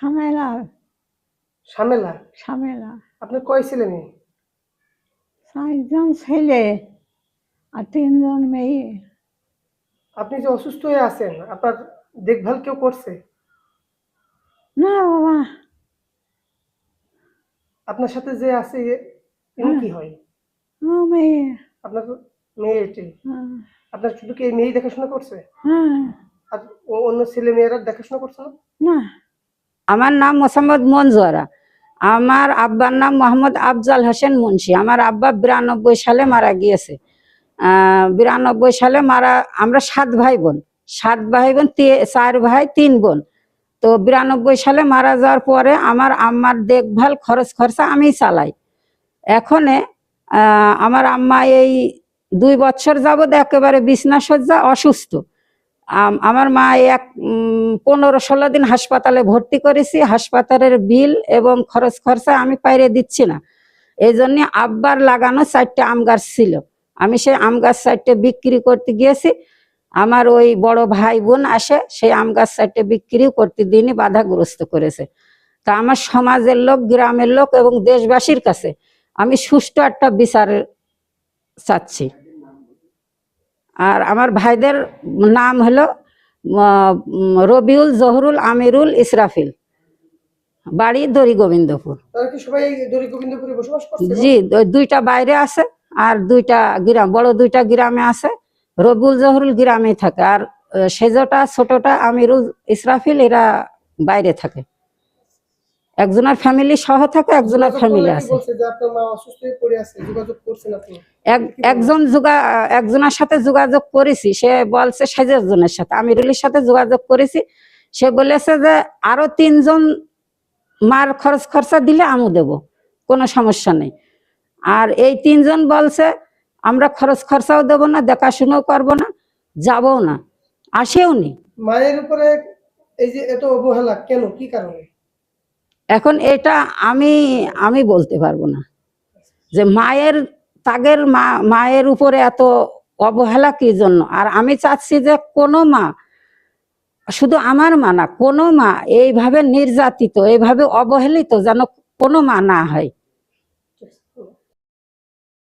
ঝামেলা। ঝামেলা? ঝামেলা। আপনার কয় ছেলে মেয়ে? চারজন ছেলে আর তিনজন মেয়ে। আপনি যে অসুস্থ হয়ে আছেন আপনার দেখভাল কেউ করছে? না বাবা। আপনার সাথে যে আছে ইনি কি হয়? ও মেয়ে। আপনার মেয়ে এটি। হ্যাঁ, আপনার শুধু কি এই মেয়েই দেখাশোনা করছে? হ্যাঁ। আর ও- অন্য ছেলে মেয়েরা দেখাশোনা করছে না। আমার নাম মোসাম্মদ মঞ্জুয়ারা আমার আব্বার নাম মোহাম্মদ আফজাল হোসেন মুন্সি। আমার আব্বা বিরানব্বই সালে মারা গিয়েছে। বিরানব্বই সালে মারা, আমরা সাত ভাই বোন সাত ভাই বোন চার ভাই, তিন বোন। তো বিরানব্বই সালে মারা যাওয়ার পরে আমার আম্মার দেখভাল খরচ খরচা আমি চালাই। এখনে আমার আম্মা এই দুই বছর যাবৎ একেবারে বিছনা সজ্জা, অসুস্থ। আমার মা এক পনেরো ষোলো দিন হাসপাতালে ভর্তি করেছি। হাসপাতালের বিল এবং খরচ খরচা আমি পাইরে দিচ্ছি না। এই জন্য আব্বার লাগানো চারটে আম গাছ ছিল। আমি সেই আম গাছ চারটে বিক্রি করতে গিয়েছি। আমার ওই বড় ভাই বোন আসে, সেই আম গাছ চারটে বিক্রিও করতে দিনই বাধাগ্রস্ত করেছে। তা আমার সমাজের লোক, গ্রামের লোক এবং দেশবাসীর কাছে আমি সুষ্ঠু একটা বিচার চাচ্ছি। আর আমার ভাইদের নাম হলো রবিউল জহরুল আমিরুল ইসরাফিল। বাড়ি দড়ি গোবিন্দপুর জি দুইটা বাইরে আছে আর দুইটা গ্রাম বড় দুইটা গ্রামে আছে। রবিউল জহরুল গ্রামে থাকে আর সেজটা ছোটটা আমিরুল ইসরাফিল এরা বাইরে থাকে। একজনের ফ্যামিলি সহ থাকে একজনের ফ্যামিলি আছে। একজন যোগা একজনের সাথে যোগাযোগ করেছি সে বলছে সেজনের সাথে। আমিরুলের সাথে যোগাযোগ করেছি সে বলেছে যে আরও তিনজন মার খরচ খরচা দিলে আমু দেব কোনো সমস্যা নেই। আর এই তিনজন বলছে আমরা খরচ খরচাও দেব না দেখাশুনোও করব না যাবও না আসেও নি। মায়ের উপরে এই যে এত অবহেলা কেন কি কারণে? এখন এটা আমি আমি বলতে পারব না। যে মায়ের তাগের মা, মায়ের উপরে এত অবহেলা কি জন্য? আর আমি চাচ্ছি যে কোনো মা, শুধু আমার মা না, কোনো মা এইভাবে নির্যাতিত, এইভাবে অবহেলিত যেন কোনো মা না হয়।